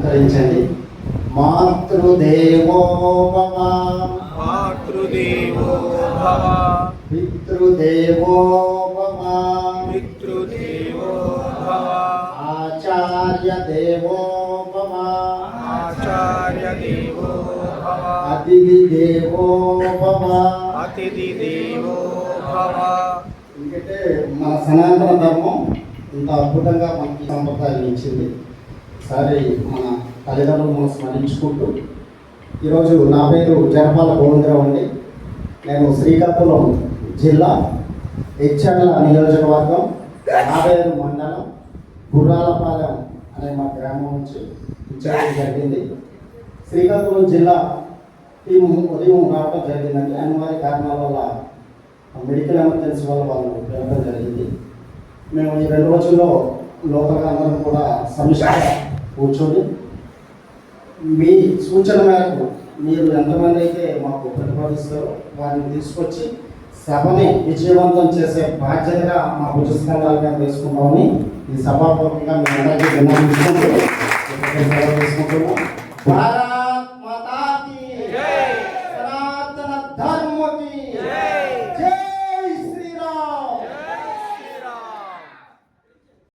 ఆచరించండి మాతృదేవో భవ. మాతృదేవో భవ. పితృదేవో భవ. పితృదేవో భవ. ఆచార్య దేవో భవ. ఆచార్య దేవో భవ. అతిథి దేవో అతిథి దేవో భవ. ఎందుకంటే మన సనాతన ధర్మం ఇంత అద్భుతంగా మనకి సంప్రదాయం ఇచ్చింది. సారి మన తల్లిదండ్రులు మనం స్మరించుకుంటూ ఈరోజు నా పేరు జనపాల గోవిందరావు అండి. నేను శ్రీకాకుళం జిల్లా హెచ్చర్ల నియోజకవర్గం నాబేరు మండలం గుర్రాలపాలెం అనే మా గ్రామం నుంచి ఇచ్చడం జరిగింది. శ్రీకాకుళం జిల్లా టీం ఉదయం రావడం జరిగిందండి. అనివార్య కారణాల వల్ల మెడికల్ ఎమర్జెన్సీ వల్ల వాళ్ళు వెళ్ళడం జరిగింది. మేము ఈ రెండు రోజుల్లో లోకల్గా అందరం కూడా సమీక్ష కూర్చొని మీ సూచన మేరకు మీరు ఎంతమంది అయితే మాకు ప్రతిపాదిస్తారో వారిని తీసుకొచ్చి సభని విజయవంతం చేసే బాధ్యతగా మా ఉచిత భుజస్కంధాలుగా తీసుకున్నామని ఈ సభాపూర్వకంగా మీ అందరికీ విన్నాం తీసుకుంటున్నాం